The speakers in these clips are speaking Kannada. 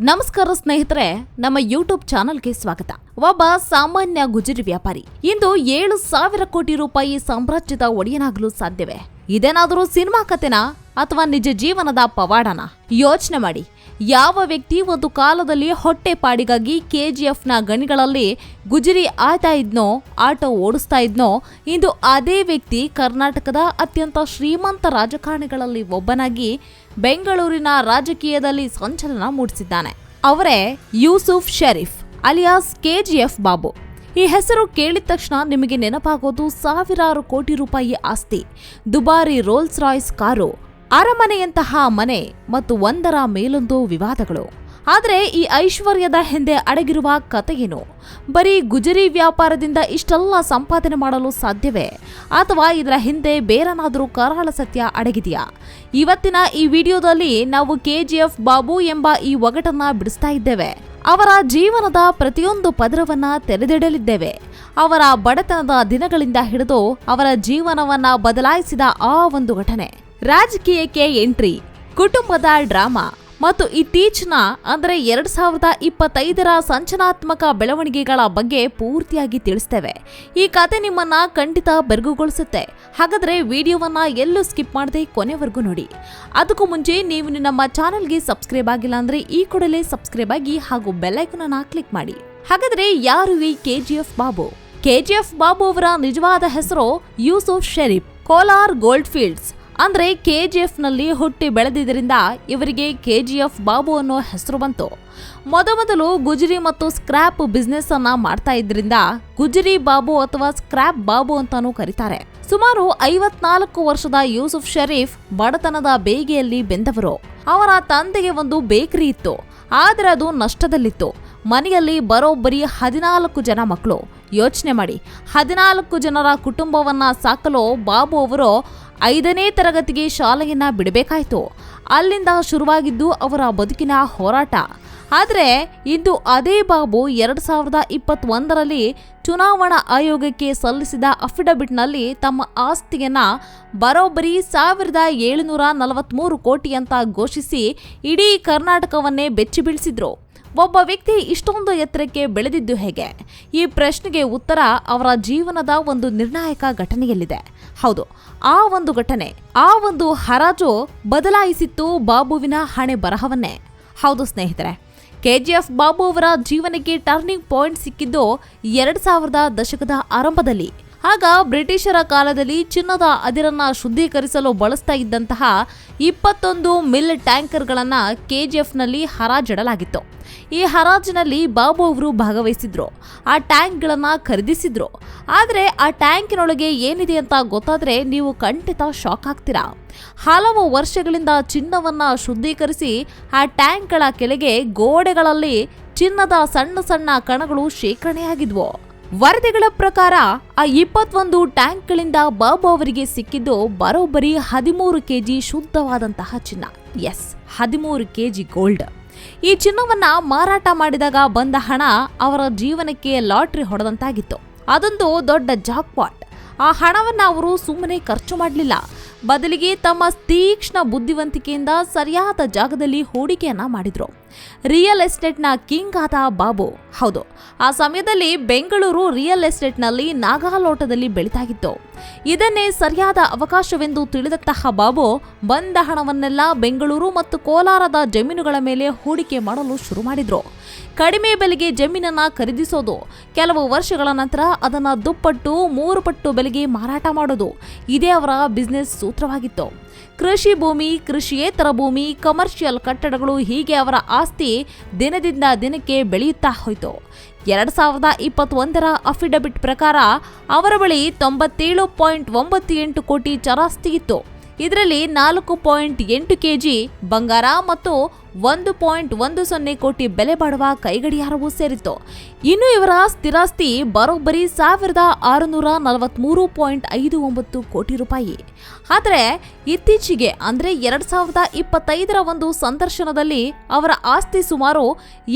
ನಮಸ್ಕಾರ ಸ್ನೇಹಿತರೆ, ನಮ್ಮ ಯೂಟ್ಯೂಬ್ ಚಾನಲ್ಗೆ ಸ್ವಾಗತ. ಒಬ್ಬ ಸಾಮಾನ್ಯ ಗುಜರಿ ವ್ಯಾಪಾರಿ. ಇಂದು ಏಳು ಸಾವಿರ ಕೋಟಿ ರೂಪಾಯಿ ಸಾಮ್ರಾಜ್ಯದ ಒಡೆಯನಾಗಲು ಸಾಧ್ಯವೇ? ಇದೇನಾದರೂ ಸಿನಿಮಾ ಕತೆನಾ ಅಥವಾ ನಿಜ ಜೀವನದ ಪವಾಡನಾ? ಯೋಚನೆ ಮಾಡಿ. ಯಾವ ವ್ಯಕ್ತಿ ಒಂದು ಕಾಲದಲ್ಲಿ ಹೊಟ್ಟೆ ಪಾಡಿಗಾಗಿ ಕೆಜಿಎಫ್ನ ಗಣಿಗಳಲ್ಲಿ ಗುಜರಿ ಆಯ್ತಾ ಇದ್ನೋ, ಆಟೋ ಓಡಿಸ್ತಾ ಇದ್ನೋ, ಇಂದು ಅದೇ ವ್ಯಕ್ತಿ ಕರ್ನಾಟಕದ ಅತ್ಯಂತ ಶ್ರೀಮಂತ ರಾಜಕಾರಣಿಗಳಲ್ಲಿ ಒಬ್ಬನಾಗಿ ಬೆಂಗಳೂರಿನ ರಾಜಕೀಯದಲ್ಲಿ ಸಂಚಲನ ಮೂಡಿಸಿದ್ದಾನೆ. ಅವರೇ ಯೂಸುಫ್ ಶರೀಫ್, ಅಲಿಯಾಸ್ ಕೆಜಿಎಫ್ ಬಾಬು. ಈ ಹೆಸರು ಕೇಳಿದ ತಕ್ಷಣ ನಿಮಗೆ ನೆನಪಾಗೋದು ಸಾವಿರಾರು ಕೋಟಿ ರೂಪಾಯಿ ಆಸ್ತಿ, ದುಬಾರಿ ರೋಲ್ಸ್ ರಾಯ್ಸ್ ಕಾರು ಅರಮನೆಯಂತಹ ಮನೆ ಮತ್ತು ಒಂದರ ಮೇಲೊಂದು ವಿವಾದಗಳು. ಆದರೆ ಈ ಐಶ್ವರ್ಯದ ಹಿಂದೆ ಅಡಗಿರುವ ಕಥೆಯೇನು ಬರೀ ಗುಜರಿ ವ್ಯಾಪಾರದಿಂದ ಇಷ್ಟೆಲ್ಲ ಸಂಪಾದನೆ ಮಾಡಲು ಸಾಧ್ಯವೇ? ಅಥವಾ ಇದರ ಹಿಂದೆ ಬೇರನಾದರೂ ಕರಾಳ ಸತ್ಯ ಅಡಗಿದೆಯಾ? ಇವತ್ತಿನ ಈ ವಿಡಿಯೋದಲ್ಲಿ ನಾವು ಕೆಜಿಎಫ್ ಬಾಬು ಎಂಬ ಈ ಒಗಟನ್ನ ಬಿಡಿಸ್ತಾ ಇದ್ದೇವೆ. ಅವರ ಜೀವನದ ಪ್ರತಿಯೊಂದು ಪದರವನ್ನ ತೆರೆದಿಡಲಿದ್ದೇವೆ. ಅವರ ಬಡತನದ ದಿನಗಳಿಂದ ಹಿಡಿದು ಅವರ ಜೀವನವನ್ನ ಬದಲಾಯಿಸಿದ ಆ ಒಂದು ಘಟನೆ. ರಾಜಕೀಯಕ್ಕೆ ಎಂಟ್ರಿ, ಕುಟುಂಬದ ಡ್ರಾಮಾ ಮತ್ತು ಇತ್ತೀಚಿನ ಅಂದರೆ ಎರಡ್ ಸಾವಿರದ ಇಪ್ಪತ್ತೈದರ ಸಂಚನಾತ್ಮಕ ಬೆಳವಣಿಗೆಗಳ ಬಗ್ಗೆ ಪೂರ್ತಿಯಾಗಿ ತಿಳಿಸ್ತೇವೆ. ಈ ಕತೆ ನಿಮ್ಮನ್ನ ಖಂಡಿತ ಬೆರಗುಗೊಳಿಸುತ್ತೆ. ಹಾಗಾದ್ರೆ ವಿಡಿಯೋವನ್ನ ಎಲ್ಲೂ ಸ್ಕಿಪ್ ಮಾಡದೆ ಕೊನೆವರೆಗೂ ನೋಡಿ. ಅದಕ್ಕೂ ಮುಂಚೆ ನೀವು ನಮ್ಮ ಚಾನಲ್ಗೆ ಸಬ್ಸ್ಕ್ರೈಬ್ ಆಗಿಲ್ಲ ಅಂದ್ರೆ ಈ ಕೂಡಲೇ ಸಬ್ಸ್ಕ್ರೈಬ್ ಆಗಿ ಹಾಗೂ ಬೆಲ್ಲೈಕನ್ ಅನ್ನ ಕ್ಲಿಕ್ ಮಾಡಿ. ಹಾಗಾದ್ರೆ ಯಾರು ಈ F Babu? K G F Babu ಅವರ ನಿಜವಾದ ಹೆಸರು ಯೂಸುಫ್ ಶರೀಫ್, ಕೋಲಾರ್ ಗೋಲ್ಡ್ ಫೀಲ್ಡ್ಸ್. ಅಂದ್ರೆ ಜಿ ನಲ್ಲಿ ಹುಟ್ಟಿ ಬೆಳೆದಿದ್ದರಿಂದ ಇವರಿಗೆ ಕೆಜಿಎಫ್ ಬಾಬು ಅನ್ನೋ ಹೆಸರು ಬಂತು. ಮೊದಮೊದಲು ಗುಜರಿ ಮತ್ತು ಸ್ಕ್ರಾಪ್ ಬಿಸ್ನೆಸ್ ಅನ್ನ ಮಾಡ್ತಾ ಇದ್ರಿಂದ ಗುಜರಿ ಬಾಬು ಅಥವಾ ಸ್ಕ್ರಾಪ್ ಬಾಬು ಅಂತಾನೂ ಕರೀತಾರೆ. ಸುಮಾರು ಐವತ್ನಾಲ್ಕು ವರ್ಷದ ಯೂಸುಫ್ ಶರೀಫ್ ಬಡತನದ ಬೇಗೆಯಲ್ಲಿ ಬೆಂದವರು. ಅವರ ತಂದೆಗೆ ಒಂದು ಬೇಕರಿ ಇತ್ತು. ಆದರೆ ಅದು ನಷ್ಟದಲ್ಲಿತ್ತು. ಮನೆಯಲ್ಲಿ ಬರೋಬ್ಬರಿ ಹದಿನಾಲ್ಕು ಜನ ಮಕ್ಕಳು ಯೋಚನೆ ಮಾಡಿ. ಹದಿನಾಲ್ಕು ಜನರ ಕುಟುಂಬವನ್ನ ಸಾಕಲು ಬಾಬು ಅವರು ಐದನೇ ತರಗತಿಗೆ ಶಾಲೆಯನ್ನ ಬಿಡಬೇಕಾಯ್ತು. ಅಲ್ಲಿಂದ ಶುರುವಾಗಿದ್ದು ಅವರ ಬದುಕಿನ ಹೋರಾಟ. ಆದರೆ ಇಂದು ಅದೇ ಬಾಬು ಎರಡು ಸಾವಿರದ ಇಪ್ಪತ್ತೊಂದರಲ್ಲಿ ಚುನಾವಣಾ ಆಯೋಗಕ್ಕೆ ಸಲ್ಲಿಸಿದ ಅಫಿಡವಿಟ್ನಲ್ಲಿ ತಮ್ಮ ಆಸ್ತಿಯನ್ನ ಬರೋಬ್ಬರಿ ಸಾವಿರದ ಏಳುನೂರ ನಲವತ್ತ್ಮೂರು ಕೋಟಿ ಅಂತ ಘೋಷಿಸಿ ಇಡೀ ಕರ್ನಾಟಕವನ್ನೇ ಬೆಚ್ಚಿ ಬೀಳಿಸಿದ್ರು ಒಬ್ಬ ವ್ಯಕ್ತಿ ಇಷ್ಟೊಂದು ಎತ್ತರಕ್ಕೆ ಬೆಳೆದಿದ್ದು ಹೇಗೆ? ಈ ಪ್ರಶ್ನೆಗೆ ಉತ್ತರ ಅವರ ಜೀವನದ ಒಂದು ನಿರ್ಣಾಯಕ ಘಟನೆಯಲ್ಲಿದೆ. ಹೌದು, ಆ ಒಂದು ಘಟನೆ, ಆ ಒಂದು ಹರಾಜು ಬದಲಾಯಿಸಿತ್ತು ಬಾಬುವಿನ ಹಣೆ ಬರಹವನ್ನೇ. ಹೌದು ಸ್ನೇಹಿತರೆ, ಕೆಜಿಎಫ್ ಬಾಬು ಅವರ ಜೀವನಕ್ಕೆ ಟರ್ನಿಂಗ್ ಪಾಯಿಂಟ್ ಸಿಕ್ಕಿದ್ದು ಎರಡು ಸಾವಿರದ ದಶಕದ ಆರಂಭದಲ್ಲಿ. ಆಗ ಬ್ರಿಟಿಷರ ಕಾಲದಲ್ಲಿ ಚಿನ್ನದ ಅದಿರನ್ನ ಶುದ್ಧೀಕರಿಸಲು ಬಳಸ್ತಾ ಇದ್ದಂತಹ ಇಪ್ಪತ್ತೊಂದು ಮಿಲ್ ಟ್ಯಾಂಕರ್ಗಳನ್ನ ಕೆಜಿಎಫ್ನಲ್ಲಿ ಹರಾಜಿಡಲಾಗಿತ್ತು. ಈ ಹರಾಜಿನಲ್ಲಿ ಬಾಬು ಅವರು ಭಾಗವಹಿಸಿದ್ರು. ಆ ಟ್ಯಾಂಕ್ಗಳನ್ನು ಖರೀದಿಸಿದ್ರು. ಆದರೆ ಆ ಟ್ಯಾಂಕಿನೊಳಗೆ ಏನಿದೆ ಅಂತ ಗೊತ್ತಾದರೆ ನೀವು ಖಂಡಿತ ಶಾಕ್ ಆಗ್ತೀರಾ. ಹಲವು ವರ್ಷಗಳಿಂದ ಚಿನ್ನವನ್ನ ಶುದ್ಧೀಕರಿಸಿ ಆ ಟ್ಯಾಂಕ್ಗಳ ಕೆಳಗೆ ಗೋಡೆಗಳಲ್ಲಿ ಚಿನ್ನದ ಸಣ್ಣ ಸಣ್ಣ ಕಣಗಳು ಶೇಖರಣೆಯಾಗಿದ್ವು. ವರದಿಗಳ ಪ್ರಕಾರ, ಆ ಇಪ್ಪತ್ತೊಂದು ಟ್ಯಾಂಕ್ಗಳಿಂದ ಬಾಬು ಅವರಿಗೆ ಸಿಕ್ಕಿದ್ದು ಬರೋಬ್ಬರಿ ಹದಿಮೂರು ಕೆಜಿ ಶುದ್ಧವಾದಂತಹ ಚಿನ್ನ. ಎಸ್, ಹದಿಮೂರು ಕೆಜಿ ಗೋಲ್ಡ್. ಈ ಚಿನ್ನವನ್ನ ಮಾರಾಟ ಮಾಡಿದಾಗ ಬಂದ ಹಣ ಅವರ ಜೀವನಕ್ಕೆ ಲಾಟ್ರಿ ಹೊಡೆದಂತಾಗಿತ್ತು. ಅದೊಂದು ದೊಡ್ಡ ಜಾಕ್ಪಾಟ್. ಆ ಹಣವನ್ನ ಅವರು ಸುಮ್ಮನೆ ಖರ್ಚು ಮಾಡಲಿಲ್ಲ. ಬದಲಿಗೆ ತಮ್ಮ ತೀಕ್ಷ್ಣ ಬುದ್ಧಿವಂತಿಕೆಯಿಂದ ಸರಿಯಾದ ಜಾಗದಲ್ಲಿ ಹೂಡಿಕೆಯನ್ನ ಮಾಡಿದ್ರು. ರಿಯಲ್ ಎಸ್ಟೇಟ್ನ ಕಿಂಗ್ ಆದ ಬಾಬು. ಹೌದು, ಆ ಸಮಯದಲ್ಲಿ ಬೆಂಗಳೂರು ರಿಯಲ್ ಎಸ್ಟೇಟ್ನಲ್ಲಿ ನಾಗಾಲೋಟದಲ್ಲಿ ಬೆಳೀತಾಗಿತ್ತು. ಇದನ್ನೇ ಸರಿಯಾದ ಅವಕಾಶವೆಂದು ತಿಳಿದಂತಹ ಬಾಬು ಬಂದ ಹಣವನ್ನೆಲ್ಲ ಬೆಂಗಳೂರು ಮತ್ತು ಕೋಲಾರದ ಜಮೀನುಗಳ ಮೇಲೆ ಹೂಡಿಕೆ ಮಾಡಲು ಶುರು ಮಾಡಿದ್ರು. ಕಡಿಮೆ ಬೆಲೆಗೆ ಜಮೀನನ್ನ ಖರೀದಿಸೋದು. ಕೆಲವು ವರ್ಷಗಳ ನಂತರ ಅದನ್ನ ದುಪ್ಪಟ್ಟು ಮೂರು ಪಟ್ಟು ಬೆಲೆಗೆ ಮಾರಾಟ ಮಾಡೋದು ಇದೇ ಅವರ ಬಿಸ್ನೆಸ್ ಸೂತ್ರವಾಗಿತ್ತು. ಕೃಷಿ ಭೂಮಿ, ಕೃಷಿಯೇತರ ಭೂಮಿ ಕಮರ್ಷಿಯಲ್ ಕಟ್ಟಡಗಳು ಹೀಗೆ ಅವರ ಆಸ್ತಿ ದಿನದಿಂದ ದಿನಕ್ಕೆ ಬೆಳೆಯುತ್ತಾ ಹೋಯಿತು. ಎರಡ್ ಸಾವಿರದ ಇಪ್ಪತ್ತೊಂದರ ಅಫಿಡವಿಟ್ ಪ್ರಕಾರ ಅವರ ಬಳಿ ತೊಂಬತ್ತೇಳು ಪಾಯಿಂಟ್ ಒಂಬತ್ತು ಎಂಟು ಕೋಟಿ ಚರಾಸ್ತಿ ಇತ್ತು. ಇದರಲ್ಲಿ ನಾಲ್ಕು ಪಾಯಿಂಟ್ ಎಂಟು ಕೆಜಿ ಬಂಗಾರ ಮತ್ತು ಒಂದು ಪಾಯಿಂಟ್ ಒಂದು ಸೊನ್ನೆ ಕೋಟಿ ಬೆಲೆ ಬಾಡುವ ಕೈಗಡಿಯಾರವೂ ಸೇರಿತ್ತು. ಇನ್ನು ಇವರ ಸ್ಥಿರಾಸ್ತಿ ಬರೋಬ್ಬರಿ ಸಾವಿರದ ಆರುನೂರ ನಲವತ್ಮೂರು ಪಾಯಿಂಟ್ ಐದು ಒಂಬತ್ತು ಕೋಟಿ ರೂಪಾಯಿ. ಆದರೆ ಇತ್ತೀಚೆಗೆ ಅಂದರೆ ಎರಡು ಸಾವಿರದ ಇಪ್ಪತ್ತೈದರ ಒಂದು ಸಂದರ್ಶನದಲ್ಲಿ ಅವರ ಆಸ್ತಿ ಸುಮಾರು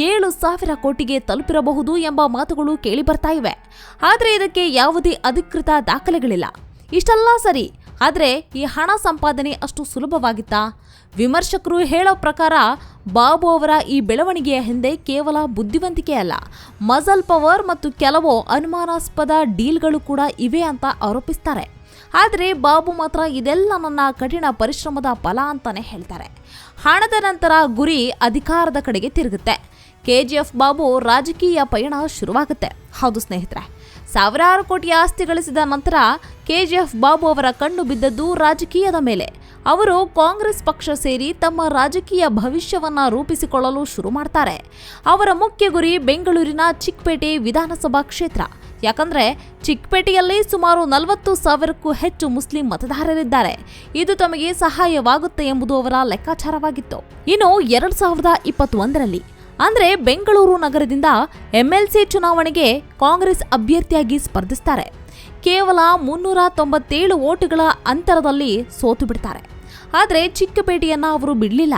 ಏಳು ಸಾವಿರ ಕೋಟಿಗೆ ತಲುಪಿರಬಹುದು ಎಂಬ ಮಾತುಗಳು ಕೇಳಿ ಬರ್ತಾ ಇವೆ. ಆದರೆ ಇದಕ್ಕೆ ಯಾವುದೇ ಅಧಿಕೃತ ದಾಖಲೆಗಳಿಲ್ಲ. ಇಷ್ಟೆಲ್ಲ ಸರಿ. ಆದರೆ ಈ ಹಣ ಸಂಪಾದನೆ ಅಷ್ಟು ಸುಲಭವಾಗಿತ್ತಾ? ವಿಮರ್ಶಕರು ಹೇಳೋ ಪ್ರಕಾರ ಬಾಬು ಅವರ ಈ ಬೆಳವಣಿಗೆಯ ಹಿಂದೆ ಕೇವಲ ಬುದ್ಧಿವಂತಿಕೆ ಅಲ್ಲ. ಮಜಲ್ ಪವರ್ ಮತ್ತು ಕೆಲವು ಅನುಮಾನಾಸ್ಪದ ಡೀಲ್ಗಳು ಕೂಡ ಇವೆ ಅಂತ ಆರೋಪಿಸ್ತಾರೆ. ಆದರೆ ಬಾಬು ಮಾತ್ರ ಇದೆಲ್ಲ ನನ್ನ ಕಠಿಣ ಪರಿಶ್ರಮದ ಫಲ ಅಂತಾನೆ ಹೇಳ್ತಾರೆ. ಹಣದ ನಂತರ ಗುರಿ ಅಧಿಕಾರದ ಕಡೆಗೆ ತಿರುಗುತ್ತೆ. ಕೆಜಿಎಫ್ ಬಾಬು ರಾಜಕೀಯ ಪಯಣ ಶುರುವಾಗುತ್ತೆ. ಹೌದು ಸ್ನೇಹಿತರೆ. ಸಾವಿರಾರು ಕೋಟಿ ಆಸ್ತಿ ಗಳಿಸಿದ ನಂತರ ಕೆಜಿಎಫ್ ಬಾಬು ಅವರ ಕಣ್ಣು ಬಿದ್ದದ್ದು ರಾಜಕೀಯದ ಮೇಲೆ. ಅವರು ಕಾಂಗ್ರೆಸ್ ಪಕ್ಷ ಸೇರಿ ತಮ್ಮ ರಾಜಕೀಯ ಭವಿಷ್ಯವನ್ನ ರೂಪಿಸಿಕೊಳ್ಳಲು ಶುರು ಮಾಡ್ತಾರೆ. ಅವರ ಮುಖ್ಯ ಗುರಿ ಬೆಂಗಳೂರಿನ ಚಿಕ್ಕಪೇಟೆ ವಿಧಾನಸಭಾ ಕ್ಷೇತ್ರ. ಯಾಕಂದ್ರೆ ಚಿಕ್ಕಪೇಟೆಯಲ್ಲಿ ಸುಮಾರು ನಲವತ್ತು ಸಾವಿರಕ್ಕೂ ಹೆಚ್ಚು ಮುಸ್ಲಿಂ ಮತದಾರರಿದ್ದಾರೆ. ಇದು ತಮಗೆ ಸಹಾಯವಾಗುತ್ತೆ ಎಂಬುದು ಅವರ ಲೆಕ್ಕಾಚಾರವಾಗಿತ್ತು. ಇನ್ನು ಎರಡು ಸಾವಿರದ ಇಪ್ಪತ್ತೊಂದರಲ್ಲಿ ಅಂದ್ರೆ ಬೆಂಗಳೂರು ನಗರದಿಂದ ಎಂಎಲ್ಸಿ ಚುನಾವಣೆಗೆ ಕಾಂಗ್ರೆಸ್ ಅಭ್ಯರ್ಥಿಯಾಗಿ ಸ್ಪರ್ಧಿಸ್ತಾರೆ. ಕೇವಲ ಮುನ್ನೂರ ತೊಂಬತ್ತೇಳು ಓಟುಗಳ ಅಂತರದಲ್ಲಿ ಸೋತು ಬಿಡ್ತಾರೆ. ಆದರೆ ಚಿಕ್ಕಪೇಟೆಯನ್ನ ಅವರು ಬಿಡಲಿಲ್ಲ.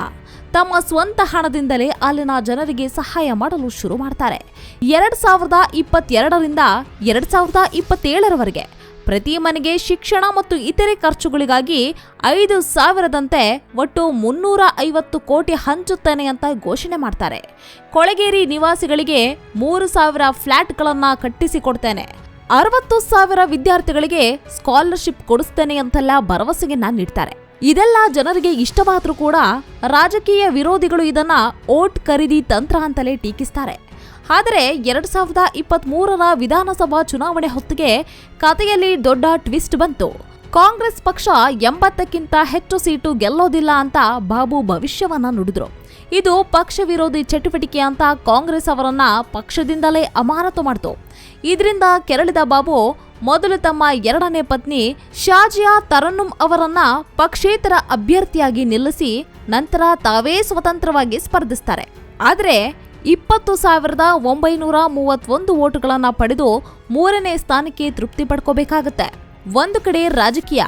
ತಮ್ಮ ಸ್ವಂತ ಹಣದಿಂದಲೇ ಅಲ್ಲಿನ ಜನರಿಗೆ ಸಹಾಯ ಮಾಡಲು ಶುರು ಮಾಡ್ತಾರೆ. ಎರಡು ಸಾವಿರದ ಇಪ್ಪತ್ತೆರಡರಿಂದ ಎರಡು ಸಾವಿರದ ಇಪ್ಪತ್ತೇಳರವರೆಗೆ. ಪ್ರತಿ ಮನೆಗೆ ಶಿಕ್ಷಣ ಮತ್ತು ಇತರೆ ಖರ್ಚುಗಳಿಗಾಗಿ ಐದು ಸಾವಿರದಂತೆ ಒಟ್ಟು ಮುನ್ನೂರ ಐವತ್ತು ಕೋಟಿ ಹಂಚುತ್ತೇನೆ ಅಂತ ಘೋಷಣೆ ಮಾಡ್ತಾರೆ. ಕೊಳಗೇರಿ ನಿವಾಸಿಗಳಿಗೆ ಮೂರು ಸಾವಿರ ಫ್ಲ್ಯಾಟ್ಗಳನ್ನು ಕಟ್ಟಿಸಿಕೊಡ್ತೇನೆ. ಅರವತ್ತು ಸಾವಿರ ವಿದ್ಯಾರ್ಥಿಗಳಿಗೆ ಸ್ಕಾಲರ್ಶಿಪ್ ಕೊಡಿಸ್ತೇನೆ ಅಂತೆಲ್ಲ ಭರವಸೆಯನ್ನ ನೀಡ್ತಾರೆ. ಇದೆಲ್ಲ ಜನರಿಗೆ ಇಷ್ಟವಾದರೂ ಕೂಡ ರಾಜಕೀಯ ವಿರೋಧಿಗಳು ಇದನ್ನ ಓಟ್ ಖರೀದಿ ತಂತ್ರ ಅಂತಲೇ ಟೀಕಿಸ್ತಾರೆ. ಆದರೆ ಎರಡು ಸಾವಿರದ ಇಪ್ಪತ್ತ್ ಮೂರರ ವಿಧಾನಸಭಾ ಚುನಾವಣೆ ಹೊತ್ತಿಗೆ ಕಥೆಯಲ್ಲಿ ದೊಡ್ಡ ಟ್ವಿಸ್ಟ್ ಬಂತು. ಕಾಂಗ್ರೆಸ್ ಪಕ್ಷ ಎಂಬತ್ತಕ್ಕಿಂತ ಹೆಚ್ಚು ಸೀಟು ಗೆಲ್ಲೋದಿಲ್ಲ ಅಂತ ಬಾಬು ಭವಿಷ್ಯವನ್ನ ನುಡಿದ್ರು. ಇದು ಪಕ್ಷ ವಿರೋಧಿ ಚಟುವಟಿಕೆ ಅಂತ ಕಾಂಗ್ರೆಸ್ ಅವರನ್ನ ಪಕ್ಷದಿಂದಲೇ ಅಮಾನತು ಮಾಡಿತು. ಇದರಿಂದ ಕೆರಳಿದ ಬಾಬು, ಮೊದಲು ತಮ್ಮ ಎರಡನೇ ಪತ್ನಿ ಶಾಜಿಯಾ ತರನ್ನುಂ ಅವರನ್ನ ಪಕ್ಷೇತರ ಅಭ್ಯರ್ಥಿಯಾಗಿ ನಿಲ್ಲಿಸಿ ನಂತರ ತಾವೇ ಸ್ವತಂತ್ರವಾಗಿ ಸ್ಪರ್ಧಿಸ್ತಾರೆ. ಆದರೆ ಇಪ್ಪತ್ತು ಸಾವಿರದ ಒಂಬೈನೂರ ಮೂವತ್ತೊಂದು ಓಟುಗಳನ್ನ ಪಡೆದು ಮೂರನೇ ಸ್ಥಾನಕ್ಕೆ ತೃಪ್ತಿ ಪಡ್ಕೋಬೇಕಾಗತ್ತೆ. ಒಂದು ಕಡೆ ರಾಜಕೀಯ,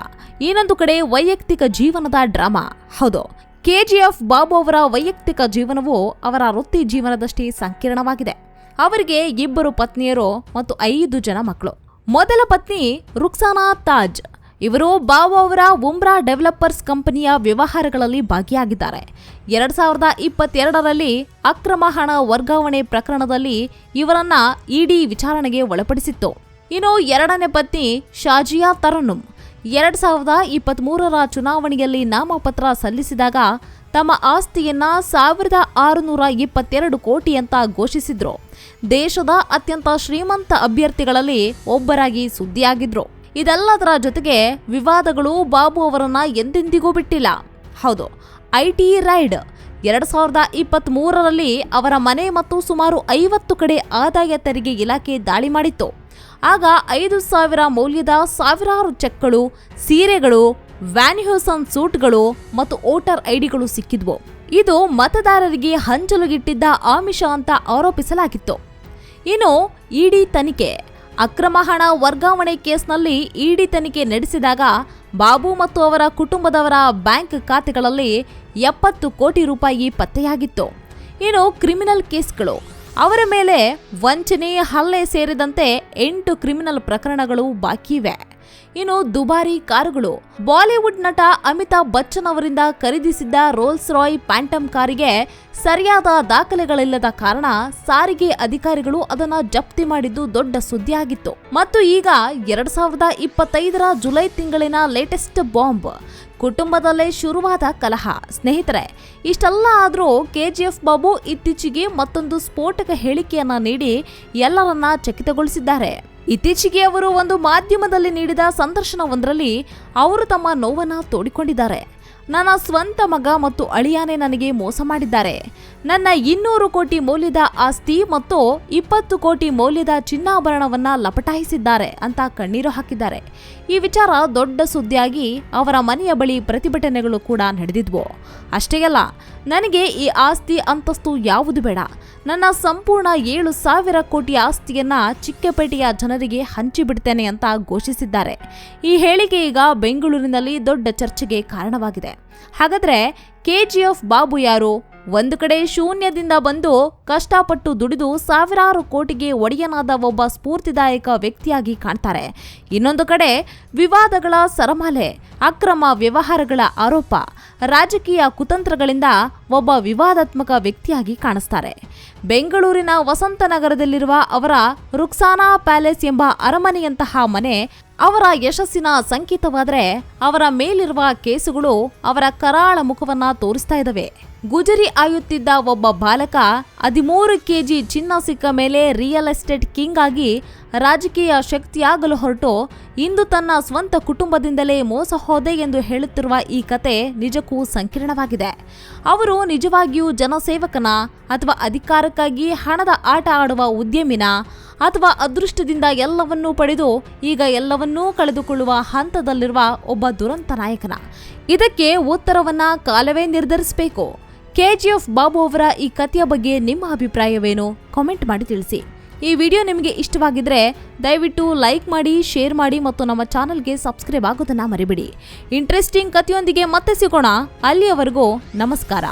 ಇನ್ನೊಂದು ಕಡೆ ವೈಯಕ್ತಿಕ ಜೀವನದ ಡ್ರಾಮಾ. ಹೌದು, ಕೆಜಿಎಫ್ ಬಾಬು ಅವರ ವೈಯಕ್ತಿಕ ಜೀವನವು ಅವರ ವೃತ್ತಿ ಜೀವನದಷ್ಟೇ ಸಂಕೀರ್ಣವಾಗಿದೆ. ಅವರಿಗೆ ಇಬ್ಬರು ಪತ್ನಿಯರು ಮತ್ತು ಐದು ಜನ ಮಕ್ಕಳು. ಮೊದಲ ಪತ್ನಿ ರುಕ್ಸಾನಾ ತಾಜ್ ಇವರು ಬಾಬು ಅವರ ಉಮ್ರಾ ಡೆವಲಪರ್ಸ್ ಕಂಪನಿಯ ವ್ಯವಹಾರಗಳಲ್ಲಿ ಭಾಗಿಯಾಗಿದ್ದಾರೆ. ಎರಡ್ ಸಾವಿರದ ಇಪ್ಪತ್ತೆರಡರಲ್ಲಿ ಅಕ್ರಮ ಹಣ ವರ್ಗಾವಣೆ ಪ್ರಕರಣದಲ್ಲಿ ಇವರನ್ನ ಇಡಿ ವಿಚಾರಣೆಗೆ ಒಳಪಡಿಸಿತ್ತು. ಇನ್ನು ಎರಡನೇ ಪತ್ನಿ ಶಾಜಿಯಾ ತರನುಮ್ ಎರಡ್ ಸಾವಿರದ ಇಪ್ಪತ್ಮೂರರ ಚುನಾವಣೆಯಲ್ಲಿ ನಾಮಪತ್ರ ಸಲ್ಲಿಸಿದಾಗ ತಮ್ಮ ಆಸ್ತಿಯನ್ನ ಸಾವಿರದ ಆರುನೂರ ಇಪ್ಪತ್ತೆರಡು ಕೋಟಿ ಅಂತ ಘೋಷಿಸಿದ್ರು. ದೇಶದ ಅತ್ಯಂತ ಶ್ರೀಮಂತ ಅಭ್ಯರ್ಥಿಗಳಲ್ಲಿ ಒಬ್ಬರಾಗಿ ಸುದ್ದಿಯಾಗಿದ್ರು. ಇದೆಲ್ಲದರ ಜೊತೆಗೆ ವಿವಾದಗಳು ಬಾಬು ಅವರನ್ನ ಎಂದೆಂದಿಗೂ ಬಿಟ್ಟಿಲ್ಲ. ಹೌದು ಐ ಟಿ ರೈಡ್ ಎರಡ್ ಸಾವಿರದ ಇಪ್ಪತ್ತ್ ಮೂರರಲ್ಲಿ ಅವರ ಮನೆ ಮತ್ತು ಸುಮಾರು ಐವತ್ತು ಕಡೆ ಆದಾಯ ತೆರಿಗೆ ಇಲಾಖೆ ದಾಳಿ ಮಾಡಿತ್ತು. ಆಗ ಐದು ಸಾವಿರ ಮೌಲ್ಯದ ಸಾವಿರಾರು ಚೆಕ್ಗಳು, ಸೀರೆಗಳು ವ್ಯಾನ್ಯೂಸನ್ ಸೂಟ್ಗಳು ಮತ್ತು ವೋಟರ್ ಐಡಿಗಳು ಸಿಕ್ಕಿದ್ವು. ಇದು ಮತದಾರರಿಗೆ ಹಂಚಲುಗಿಟ್ಟಿದ್ದ ಆಮಿಷ ಅಂತ ಆರೋಪಿಸಲಾಗಿತ್ತು. ಇನ್ನು ಇಡಿ ತನಿಖೆ ಅಕ್ರಮ ಹಣ ವರ್ಗಾವಣೆ ಕೇಸ್ನಲ್ಲಿ ಇಡಿ ತನಿಖೆ ನಡೆಸಿದಾಗ ಬಾಬು ಮತ್ತು ಅವರ ಕುಟುಂಬದವರ ಬ್ಯಾಂಕ್ ಖಾತೆಗಳಲ್ಲಿ ಎಪ್ಪತ್ತು ಕೋಟಿ ರೂಪಾಯಿ ಪತ್ತೆಯಾಗಿತ್ತು. ಇನ್ನು ಕ್ರಿಮಿನಲ್ ಕೇಸ್ಗಳು. ಅವರ ಮೇಲೆ ವಂಚನೆ, ಹಲ್ಲೆ ಸೇರಿದಂತೆ ಎಂಟು ಕ್ರಿಮಿನಲ್ ಪ್ರಕರಣಗಳು ಬಾಕಿ ಇವೆ ಇನ್ನು ದುಬಾರಿ ಕಾರುಗಳು. ಬಾಲಿವುಡ್ ನಟ ಅಮಿತಾಬ್ ಬಚ್ಚನ್ ಅವರಿಂದ ಖರೀದಿಸಿದ್ದ ರೋಲ್ಸ್ ರಾಯ್ ಪ್ಯಾಂಟಮ್ ಕಾರಿಗೆ ಸರಿಯಾದ ದಾಖಲೆಗಳಿಲ್ಲದ ಕಾರಣ ಸಾರಿಗೆ ಅಧಿಕಾರಿಗಳು ಅದನ್ನ ಜಪ್ತಿ ಮಾಡಿದ್ದು ದೊಡ್ಡ ಸುದ್ದಿಯಾಗಿತ್ತು. ಮತ್ತು ಈಗ ಎರಡ್ ಸಾವಿರದ ಇಪ್ಪತ್ತೈದರ ಜುಲೈ ತಿಂಗಳಿನ ಲೇಟೆಸ್ಟ್ ಬಾಂಬ್ ಕುಟುಂಬದಲ್ಲೇ ಶುರುವಾದ ಕಲಹ. ಸ್ನೇಹಿತರೆ, ಇಷ್ಟೆಲ್ಲ ಆದರೂ ಕೆಜಿಎಫ್ ಬಾಬು ಇತ್ತೀಚೆಗೆ ಮತ್ತೊಂದು ಸ್ಫೋಟಕ ಹೇಳಿಕೆಯನ್ನ ನೀಡಿ ಎಲ್ಲರನ್ನ ಚಕಿತಗೊಳಿಸಿದ್ದಾರೆ. ಇತ್ತೀಚೆಗೆ ಅವರು ಒಂದು ಮಾಧ್ಯಮದಲ್ಲಿ ನೀಡಿದ ಸಂದರ್ಶನವೊಂದರಲ್ಲಿ ಅವರು ತಮ್ಮ ನೋವನ್ನು ತೋಡಿಕೊಂಡಿದ್ದಾರೆ. ನನ್ನ ಸ್ವಂತ ಮಗ ಮತ್ತು ಅಳಿಯಾನೆ ನನಗೆ ಮೋಸ ಮಾಡಿದ್ದಾರೆ. ನನ್ನ ಇನ್ನೂರು ಕೋಟಿ ಮೌಲ್ಯದ ಆಸ್ತಿ ಮತ್ತು ಇಪ್ಪತ್ತು ಕೋಟಿ ಮೌಲ್ಯದ ಚಿನ್ನಾಭರಣವನ್ನ ಲಪಟಾಯಿಸಿದ್ದಾರೆ ಅಂತ ಕಣ್ಣೀರು ಹಾಕಿದ್ದಾರೆ. ಈ ವಿಚಾರ ದೊಡ್ಡ ಸುದ್ದಿಯಾಗಿ ಅವರ ಮನೆಯ ಬಳಿ ಪ್ರತಿಭಟನೆಗಳು ಕೂಡ ನಡೆದಿದ್ವು. ಅಷ್ಟೇ ಅಲ್ಲ, ನನಗೆ ಈ ಆಸ್ತಿ ಅಂತಸ್ತು ಯಾವುದು ಬೇಡ. ನನ್ನ ಸಂಪೂರ್ಣ ಏಳು ಸಾವಿರ ಕೋಟಿ ಆಸ್ತಿಯನ್ನ ಚಿಕ್ಕಪೇಟೆಯ ಜನರಿಗೆ ಹಂಚಿಬಿಡ್ತೇನೆ ಅಂತ ಘೋಷಿಸಿದ್ದಾರೆ. ಈ ಹೇಳಿಕೆ ಈಗ ಬೆಂಗಳೂರಿನಲ್ಲಿ ದೊಡ್ಡ ಚರ್ಚೆಗೆ ಕಾರಣವಾಗಿದೆ. ಹಾಗಾದ್ರೆ ಕೆಜಿಎಫ್ ಬಾಬು ಯಾರು? ಒಂದು ಕಡೆ ಶೂನ್ಯದಿಂದ ಬಂದು ಕಷ್ಟಪಟ್ಟು ದುಡಿದು ಸಾವಿರಾರು ಕೋಟಿಗೆ ಒಡೆಯನಾದ ಒಬ್ಬ ಸ್ಫೂರ್ತಿದಾಯಕ ವ್ಯಕ್ತಿಯಾಗಿ ಕಾಣ್ತಾರೆ. ಇನ್ನೊಂದು ಕಡೆ ವಿವಾದಗಳ ಸರಮಾಲೆ, ಅಕ್ರಮ ವ್ಯವಹಾರಗಳ ಆರೋಪ, ರಾಜಕೀಯ ಕುತಂತ್ರಗಳಿಂದ ಒಬ್ಬ ವಿವಾದಾತ್ಮಕ ವ್ಯಕ್ತಿಯಾಗಿ ಕಾಣಿಸ್ತಾರೆ. ಬೆಂಗಳೂರಿನ ವಸಂತನಗರದಲ್ಲಿರುವ ಅವರ ರುಕ್ಸಾನಾ ಪ್ಯಾಲೇಸ್ ಎಂಬ ಅರಮನೆಯಂತಹ ಮನೆ ಅವರ ಯಶಸ್ಸಿನ ಸಂಕೇತವಾದರೆ ಅವರ ಮೇಲಿರುವ ಕೇಸುಗಳು ಅವರ ಕರಾಳ ಮುಖವನ್ನ ತೋರಿಸ್ತಾ ಇದ್ದಾವೆ ಗುಜರಿ ಆಯುತ್ತಿದ್ದ ಒಬ್ಬ ಬಾಲಕ ಹದಿಮೂರು ಕೆಜಿ ಚಿನ್ನ ಸಿಕ್ಕ ಮೇಲೆ ರಿಯಲ್ ಎಸ್ಟೇಟ್ ಕಿಂಗ್ ಆಗಿ ರಾಜಕೀಯ ಶಕ್ತಿಯಾಗಲು ಹೊರಟು, ಇಂದು ತನ್ನ ಸ್ವಂತ ಕುಟುಂಬದಿಂದಲೇ ಮೋಸ ಹೋದೆ ಎಂದು ಹೇಳುತ್ತಿರುವ ಈ ಕತೆ ನಿಜಕ್ಕೂ ಸಂಕೀರ್ಣವಾಗಿದೆ. ಅವರು ನಿಜವಾಗಿಯೂ ಜನಸೇವಕನ ಅಥವಾ ಅಧಿಕಾರಕ್ಕಾಗಿ ಹಣದ ಆಟ ಆಡುವ ಉದ್ಯಮಿನ ಅಥವಾ ಅದೃಷ್ಟದಿಂದ ಎಲ್ಲವನ್ನೂ ಪಡೆದು, ಈಗ ಎಲ್ಲವನ್ನೂ ಕಳೆದುಕೊಳ್ಳುವ ಹಂತದಲ್ಲಿರುವ ಒಬ್ಬ ದುರಂತ ನಾಯಕನ. ಇದಕ್ಕೆ ಉತ್ತರವನ್ನ ಕಾಲವೇ ನಿರ್ಧರಿಸಬೇಕು. ಕೆಜಿಎಫ್ ಬಾಬು ಅವರ ಈ ಕಥೆಯ ಬಗ್ಗೆ ನಿಮ್ಮ ಅಭಿಪ್ರಾಯವೇನು? ಕಾಮೆಂಟ್ ಮಾಡಿ ತಿಳಿಸಿ. ಈ ವಿಡಿಯೋ ನಿಮಗೆ ಇಷ್ಟವಾಗಿದ್ರೆ ದಯವಿಟ್ಟು ಲೈಕ್ ಮಾಡಿ, ಶೇರ್ ಮಾಡಿ ಮತ್ತು ನಮ್ಮ ಚಾನಲ್ಗೆ ಸಬ್ಸ್ಕ್ರೈಬ್ ಆಗೋದನ್ನು ಮರಿಬಿಡಿ. ಇಂಟ್ರೆಸ್ಟಿಂಗ್ ಕಥೆಯೊಂದಿಗೆ ಮತ್ತೆ ಸಿಗೋಣ. ಅಲ್ಲಿಯವರೆಗೂ ನಮಸ್ಕಾರ.